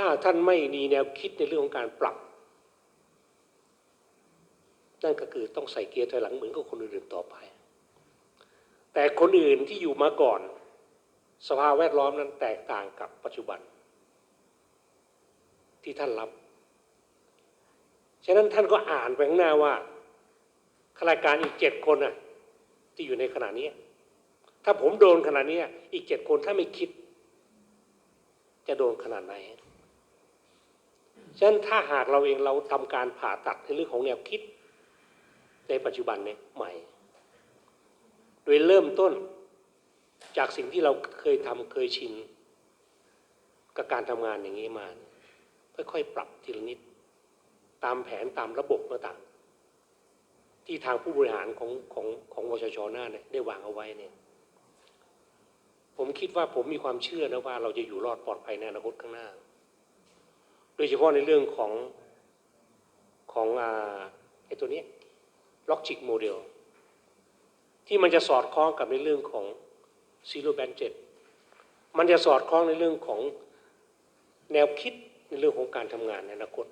ถ้าท่านไม่มีแนวคิดในเรื่องของการปรับ นั่นก็คือต้องใส่เกียร์ถอยหลังเหมือนกับคนอื่นๆต่อไป แต่คนอื่นที่อยู่มาก่อน สภาพแวดล้อมนั้นแตกต่างกับปัจจุบัน ที่ท่านรับ ฉะนั้นท่านก็อ่านไปข้างหน้าว่าข้าราชการอีกเจ็ดคนน่ะที่อยู่ในขณะนี้ ถ้าผมโดนขนาดนี้อีกเจ็ดคนถ้าไม่คิด จะโดนขนาดไหน ฉะนั้นถ้าหากเราเองเราทำการผ่าตัดในเรื่องของแนวคิด ในปัจจุบันเนี่ยใหม่ โดยเริ่มต้นจากสิ่งที่เราเคยทำเคยชินกับการทำงานอย่างนี้มา ค่อยๆ ปรับทีละนิด ตามแผนตามระบบต่างๆที่ทางผู้บริหารของของของวชชหน้าเนี่ยได้วางเอาไว้เนี่ยผมคิดว่าผมมีความเชื่อนะว่าเราจะอยู่รอดปลอดภัยในอนาคตข้างหน้า โดยเฉพาะในเรื่องของของอไอ้ตัวนี้ล็อกจิกโมเดลที่มันจะสอดคล้องกับในเรื่องของซีโรแบนเจ็มันจะสอดคล้องในเรื่องของแนวคิดในเรื่องของการทำงานในอนาคต